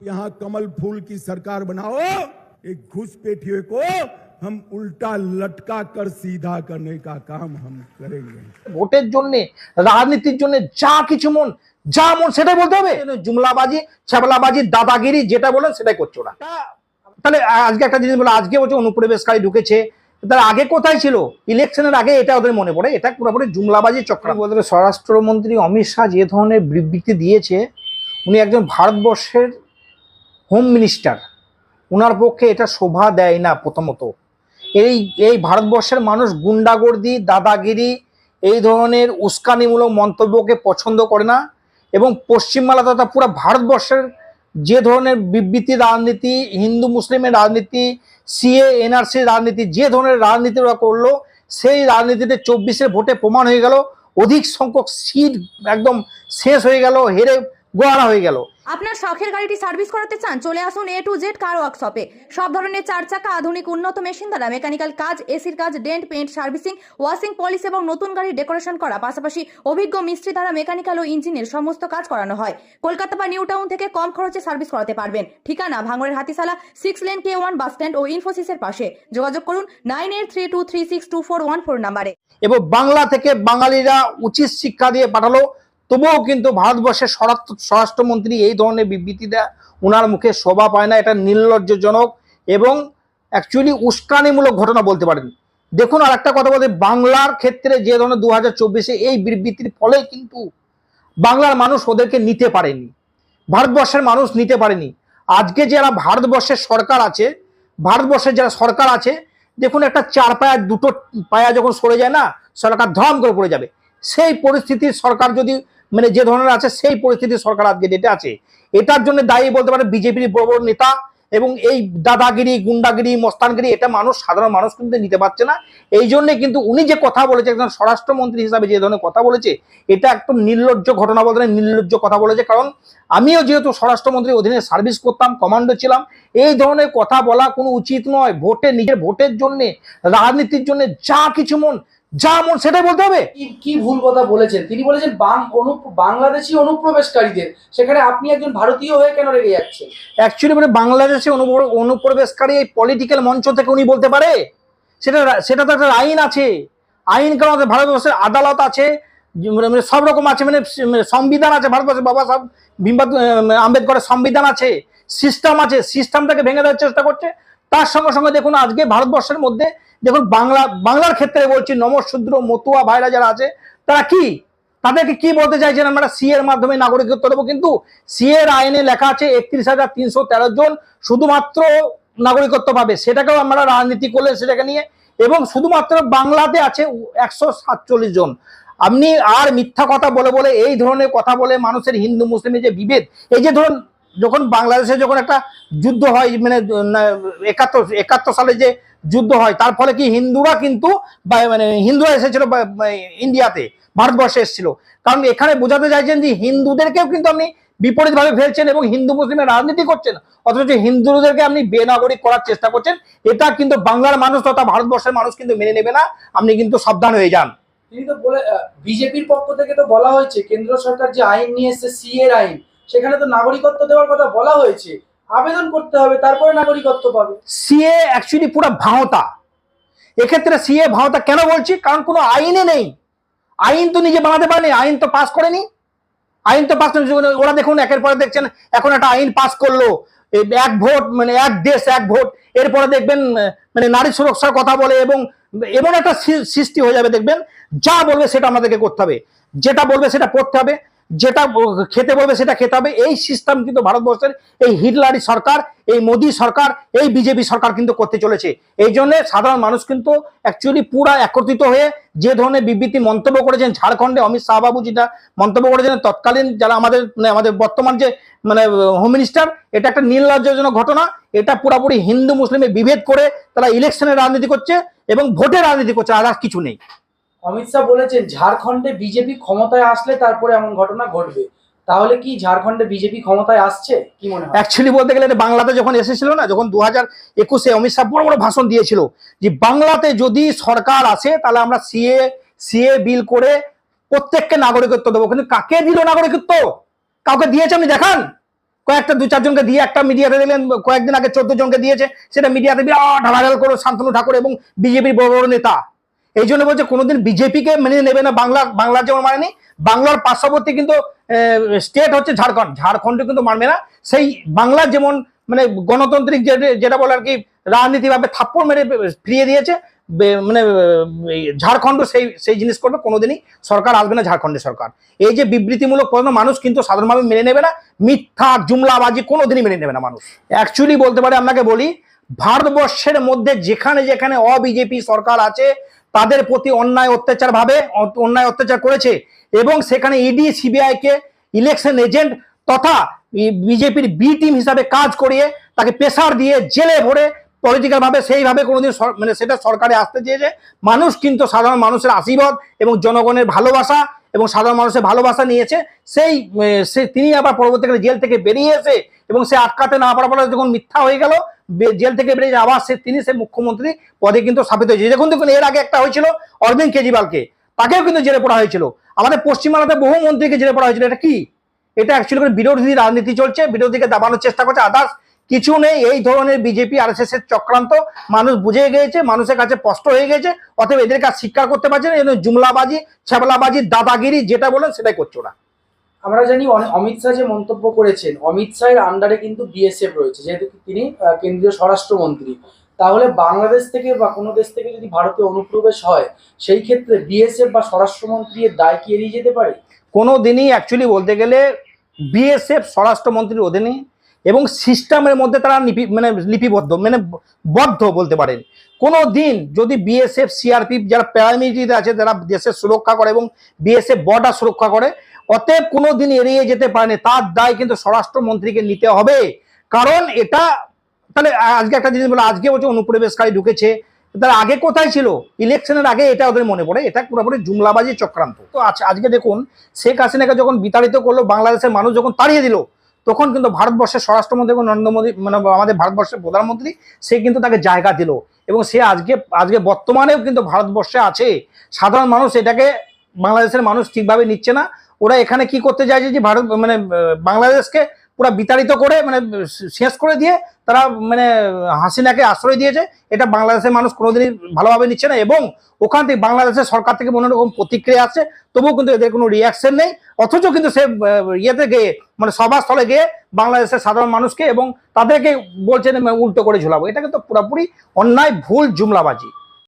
यहाँ कमल फूल की सरकार बनाओ एक घुसपैठियों को हम उल्टा लटका कर सीधा करने का काम हम करेंगे ভোটের জন্য রাজনীতির জন্য যা কিছু মন যা মন সেটাই বলতে হবে জুমলাবাজি ছ্যাবলাবাজি দাদাগিরি যেটা বলেন সেটাই করছে ওরা তাহলে আজকে একটা জিনিস বলো আজকে বলছে অনুপ্রবেশকারী ঢুকেছে তার আগে কোথায় ছিল ইলেকশনের আগে এটা ওদের মনে পড়ে এটা পুরোপুরি জুমলাবাজি চক্র বলতে গেলে স্বরাষ্ট্রমন্ত্রী অমিত শাহ যে ধরনের বিবৃতি দিয়েছে উনি একজন ভারতবর্ষের হোম মিনিস্টার ওনার পক্ষে এটা শোভা দেয় না প্রথমত। এই এই ভারতবর্ষের মানুষ গুন্ডাগর্দি, দাদাগিরি, এই ধরনের উস্কানিমূলক মন্তব্যকে পছন্দ করে না এবং পশ্চিমবাংলা তথা পুরো ভারতবর্ষের যে ধরনের বিবৃতি রাজনীতি, হিন্দু মুসলিমের রাজনীতি, সিএ, এনআরসি রাজনীতি, যে ধরনের রাজনীতি ওরা করল, সেই রাজনীতিতে চব্বিশের ভোটে প্রমাণ হয়ে গেল। অধিক সংখ্যক সিট একদম শেষ হয়ে গেল, হেরে গোয়ারা হয়ে গেল। আপনার শখের গাড়িটি সার্ভিস করাতে চান চলে আসুন এ টু জেড কার ওয়ার্কশপে সব ধরনের চার চাকা আধুনিক উন্নত মেশিন দ্বারা মেকানিক্যাল কাজ এসির কাজ dent paint servicing washing polish এবং নতুন গাড়ি ডেকোরেশন করা। পাশাপাশি অভিজ্ঞ মিস্ত্রি দ্বারা মেকানিক্যাল ও ইঞ্জিনের সমস্ত কাজ করানো হয়। কলকাতা বা নিউ টাউন থেকে কম খরচে সার্ভিস করাতে পারবেন। ঠিকানা ভাঙড়ের Hatishala six lane K one bus stand ও ইনফোসিসের পাশে। যোগাযোগ করুন nine eight three two three six two four one four নাম্বারে এবং বাংলা থেকে বাঙালিরা উচিত শিক্ষা দিয়ে পাঠালো। তবুও কিন্তু ভারতবর্ষের স্বরাষ্ট্র স্বরাষ্ট্রমন্ত্রী এই ধরনের বিবৃতি দেয় ওনার মুখে শোভা পায় না, এটা নির্লজ্জজনক এবং অ্যাকচুয়ালি উস্কানিমূলক ঘটনা বলতে পারেন। দেখুন আর একটা কথা বলতে, বাংলার ক্ষেত্রে যে ধরনের দু হাজার এই বিবৃতির ফলে কিন্তু বাংলার মানুষ ওদেরকে নিতে পারেনি। ভারতবর্ষের মানুষ নিতে পারেনি। আজকে যারা ভারতবর্ষের সরকার আছে, ভারতবর্ষের যারা সরকার আছে, দেখুন একটা চার পায়া দুটো পায়া যখন সরে যায় না, সরকার ধরাম করে পড়ে যাবে। সেই পরিস্থিতির সরকার যদি মানে যে ধরনের আছে সেই পরিস্থিতি সরকার আজকে ডেটে আছে। এটার জন্য দায়ী বলতে পারে বিজেপির বড় বড় নেতা এবং এই দাদাগিরি, গুন্ডাগিরি, মস্তানগিরি, এটা মানুষ, সাধারণ মানুষ কিন্তু নিতে পারছে না। এই জন্য কিন্তু উনি যে কথা বলেছে, একজন স্বরাষ্ট্রমন্ত্রী হিসাবে যে ধরনের কথা বলেছে, এটা একদম নির্লজ্জ ঘটনা বলতে নির্লজ্জ কথা বলেছে। কারণ আমিও যেহেতু স্বরাষ্ট্রমন্ত্রীর অধীনে সার্ভিস করতাম কমান্ডো ছিলাম, এই ধরনের কথা বলা কোনো উচিত নয়। ভোটে নিজের ভোটের জন্য, রাজনীতির জন্য যা কিছু মন যা মন সেটাই বলতে হবে। কি ভুল কথা বলেছেন? তিনি বলেছেন বাংলাদেশি অনুপ্রবেশকারীদের। সেখানে আপনি একজন ভারতীয় হয়ে কেন রেগে যাচ্ছেন? অ্যাকচুয়ালি মানে বাংলাদেশে অনুপ্র- অনুপ্রবেশকারী এই পলিটিক্যাল মঞ্চ থেকে উনি বলতে পারে। সেটা সেটা তো একটা আইন আছে। আইন কারণ আমাদের ভারতবর্ষের আদালত আছে। মানে মানে সব রকম আছে। মানে মানে সংবিধান আছে। ভারতবর্ষের বাবা সাহেব ভীমবাদ আম্বেদকরের সংবিধান আছে। সিস্টেম আছে। সিস্টেমটাকে ভেঙে দেওয়ার চেষ্টা করছে। তার সঙ্গে সঙ্গে দেখুন আজকে ভারতবর্ষের মধ্যে দেখুন, বাংলা, বাংলার ক্ষেত্রে বলছি নমশূদ্র মতুয়া ভাইরা যারা আছে, তারা কি? তাদেরকে কি বলতে চাইছেন আমরা? সি এর মাধ্যমে নাগরিকত্ব দেবো। কিন্তু সি এর আইনে লেখা আছে একত্রিশ হাজার তিনশো তেরো জন শুধুমাত্র নাগরিকত্ব পাবে। সেটাকেও আমরা রাজনীতি করলে সেটাকে নিয়ে। এবং শুধুমাত্র বাংলাতে আছে একশো সাতচল্লিশ জন। আপনি আর মিথ্যা কথা বলে বলে, এই ধরনের কথা বলে মানুষের হিন্দু মুসলিমের যে বিভেদ, এই যে ধরুন যখন বাংলাদেশে যখন একটা যুদ্ধ হয় মানে একাত্তর একাত্তর সালে যে যুদ্ধ হয়, তার ফলে কি হিন্দুরা কিন্তু মানে হিন্দুরা এসেছিল ইন্ডিয়াতে, ভারতবর্ষে এসেছিল। কারণ এখানে বোঝাতে চাইছেন যে হিন্দুদেরকেও কিন্তু আপনি বিপরীত ভাবে ফেলছেন এবং হিন্দু মুসলিমের রাজনীতি করছেন, অথচ হিন্দুদেরকে আপনি বেনাগরিক করার চেষ্টা করছেন, এটা কিন্তু বাংলার মানুষ তথা ভারতবর্ষের মানুষ কিন্তু মেনে নেবে না, আপনি কিন্তু সাবধান হয়ে যান। তিনি তো বলে বিজেপির পক্ষ থেকে তো বলা হয়েছে, কেন্দ্র সরকার যে আইন নিয়ে এসেছে, সি এর আইন সেখানে তো নাগরিকত্ব দেওয়ার কথা বলা হয়েছে। আবেদন করতে হবে, তারপরে নাগরিকত্ব পাবে। সিএ অ্যাকচুয়ালি পুরো ভাওতা। এক্ষেত্রে সিএ ভাওতা কেন বলছি? কারণ কোনো আইনে নেই। আইন তো নিজে বানাতে পারেনি, আইন তো পাস করেনি। আইন তো পাস ওরা দেখুন, একের পরে দেখছেন, এখন একটা আইন পাস করল। এক ভোট মানে এক দেশ, এক ভোট। এরপরে দেখবেন মানে নারী সুরক্ষার কথা বলে এবং এমন একটা সৃষ্টি হয়ে যাবে, দেখবেন। যা বলবে সেটা আমাদেরকে করতে হবে। যেটা বলবে সেটা পড়তে হবে। যেটা খেতে বলবে সেটা খেতে হবে। এই সিস্টেম কিন্তু ভারতবর্ষের, এই হিটলারি সরকার, এই মোদী সরকার, এই বিজেপি সরকার কিন্তু করতে চলেছে। এই জন্য সাধারণ মানুষ কিন্তু অ্যাকচুয়ালি পুরা একত্রিত হয়ে যে ধরনের বিবৃতি মন্তব্য করেছেন ঝাড়খণ্ডে, অমিত শাহ বাবু যেটা মন্তব্য করেছেন, তৎকালীন যারা আমাদের মানে আমাদের বর্তমান যে মানে হোম মিনিস্টার এটা একটা নির্লজ্জনক ঘটনা। এটা পুরোপুরি হিন্দু মুসলিমের বিভেদ করে তারা ইলেকশনের রাজনীতি করছে এবং ভোটের রাজনীতি করছে আর কিছু নেই। অমিত শাহ বলেছেন, ঝাড়খণ্ডে বিজেপি ক্ষমতায় আসলে তারপরে এমন ঘটনা ঘটবে। তাহলে কি ঝাড়খণ্ডে বিজেপি ক্ষমতায় আসছে? কি মনে হয়? অ্যাকচুয়ালি বলতে গেলে বাংলাতে যখন এসেছিল না, যখন দু হাজার একুশে অমিত শাহ বড় বড় ভাষণ দিয়েছিল যে বাংলাতে যদি সরকার আসে, তাহলে আমরা সিএ সিএ বিল করে প্রত্যেককে নাগরিকত্ব দেবো। কিন্তু কাকে দিল নাগরিকত্ব? কাউকে দিয়েছে আপনি দেখান। কয়েকটা, দু চারজনকে দিয়ে একটা মিডিয়াতে দিলেন, কয়েকদিন আগে চোদ্দ জনকে দিয়েছে, সেটা মিডিয়াতে বিরাট ভাইরাল করো শান্তনু ঠাকুর এবং বিজেপির বড় বড় নেতা। এই জন্য বলছে কোনোদিন বিজেপিকে মেনে নেবে না বাংলা, বাংলার যেমন মানেনি, বাংলার পার্শ্ববর্তী কিন্তু স্টেট হচ্ছে ঝাড়খণ্ড। ঝাড়খণ্ড কিন্তু মানবে না। সেই বাংলার যেমন মানে গণতান্ত্রিক যেটা বলে আর কি, রাজনীতিভাবে থাপ্পড় মেরে ফিরিয়ে দিয়েছে মানে ঝাড়খণ্ড সেই সেই জিনিস করবে, কোনোদিনই সরকার আসবে না ঝাড়খণ্ডের সরকার। এই যে বিবৃতিমূলক প্রশ্ন, মানুষ কিন্তু সাধারণভাবে মেনে নেবে না, মিথ্যা, জুমলাবাজি কোনোদিনই মেনে নেবে না মানুষ। অ্যাকচুয়ালি বলতে পারে, আপনাকে বলি, ভারতবর্ষের মধ্যে যেখানে যেখানে অবিজেপি সরকার আছে তাদের প্রতি অন্যায় অত্যাচার ভাবে অন্যায় অত্যাচার করেছে এবং সেখানে ইডি সিবিআই কে ইলেকশন এজেন্ট তথা বিজেপির বি টিম হিসাবে কাজ করিয়ে তাকে প্রেসার দিয়ে জেলে ভরে পলিটিক্যাল ভাবে সেইভাবে কোনোদিন মানে সেটা সরকারে আসতে চেয়েছে। মানুষ কিন্তু সাধারণ মানুষের আশীর্বাদ এবং জনগণের ভালোবাসা এবং সাধারণ মানুষের ভালোবাসা নিয়েছে, সেই সে, তিনি আবার পরবর্তীকালে জেল থেকে বেরিয়ে এসে এবং সে আটকাতে না পারার ফলে যখন মিথ্যা হয়ে গেল জেল থেকে বেরিয়ে আবার সে, তিনি সে মুখ্যমন্ত্রী পদে কিন্তু স্থাপিত হয়েছে। দেখুন দেখুন, এর আগে একটা হয়েছিল অরবিন্দ কেজরিওয়ালকে, তাকেও কিন্তু জেলে পড়া হয়েছিল। আমাদের পশ্চিমবাংলাতে বহু মন্ত্রীকে জেলে পড়া হয়েছিল। এটা কি? এটা অ্যাকচুয়ালি বিরোধী রাজনীতি চলছে, বিরোধীকে দাবানোর চেষ্টা করছে আদার্স কিছু নেই এই ধরনের বিজেপি আর এস এর চক্রান্ত। মানুষ বুঝে গিয়েছে মানুষের কাছে স্পষ্ট হয়ে গেছে অতএব এদের কাছে স্বীকার করতে পারছে না এই জুমলাবাজি ছ্যাবলাবাজি দাদাগিরি যেটা বলেন সেটাই করছে ওরা আমরা জানি অমিত শাহ যে মন্তব্য করেছেন অমিত শাহের আন্ডারে কিন্তু বিএসএফ রয়েছে যেহেতু তিনি কেন্দ্রীয় স্বরাষ্ট্রমন্ত্রী। তাহলে বাংলাদেশ থেকে বা কোনো দেশ থেকে যদি ভারতে অনুপ্রবেশ হয় সেই ক্ষেত্রে বিএসএফ বা স্বরাষ্ট্রমন্ত্রী এর দায় কি এড়িয়ে যেতে পারে? কোনো দিনই অ্যাকচুয়ালি বলতে গেলে বিএসএফ স্বরাষ্ট্রমন্ত্রীর অধীনে এবং সিস্টেমের মধ্যে তারা লিপি মানে লিপিবদ্ধ মানে বদ্ধ বলতে পারেন। কোনো দিন যদি বিএসএফ সিআরপি যারা প্যারামিলিটারিতে আছে, যারা দেশের সুরক্ষা করে এবং বিএসএফ বর্ডার সুরক্ষা করে, অতএব কোনো দিন এড়িয়ে যেতে পারেনি তার দায় কিন্তু স্বরাষ্ট্রমন্ত্রীকে নিতে হবে। কারণ এটা, তাহলে আজকে একটা জিনিস বলে, আজকে বলছে অনুপ্রবেশকারী ঢুকেছে তার আগে কোথায় ছিল? ইলেকশনের আগে এটা ওদের মনে পড়ে, এটা পুরোপুরি জুমলাবাজি চক্রান্ত। তো আচ্ছা আজকে দেখুন, শেখ হাসিনাকে যখন বিতাড়িত করল, বাংলাদেশের মানুষ যখন তাড়িয়ে দিল তখন কিন্তু ভারতবর্ষের স্বরাষ্ট্রমন্ত্রী এবং নরেন্দ্র মোদী মানে আমাদের ভারতবর্ষের প্রধানমন্ত্রী, সে কিন্তু তাকে জায়গা দিল। এবং সে আজকে আজকে বর্তমানেও কিন্তু ভারতবর্ষে আছে। সাধারণ মানুষ এটাকে বাংলাদেশের মানুষ ঠিকভাবে নিচ্ছে না। ওরা এখানে কি করতে চাইছে যে ভারত মানে বাংলাদেশকে পুরো বিতাড়িত করে মানে শেষ করে দিয়ে তারা মানে হাসিনাকে আশ্রয় দিয়েছে। এটা বাংলাদেশের মানুষ কোনোদিনই ভালোভাবে নিচ্ছে না এবং ওখান থেকে বাংলাদেশের সরকার থেকে কোনো রকম প্রতিক্রিয়া আসছে তবুও কিন্তু এদের কোনো রিয়াকশন নেই। অথচ কিন্তু সে ইয়েতে গিয়ে মানে সভাস্থলে গিয়ে বাংলাদেশের সাধারণ মানুষকে এবং তাদেরকে বলছেন উল্টো করে ঝুলাবো। এটা কিন্তু পুরোপুরি অন্যায়, ভুল, জুমলাবাজি।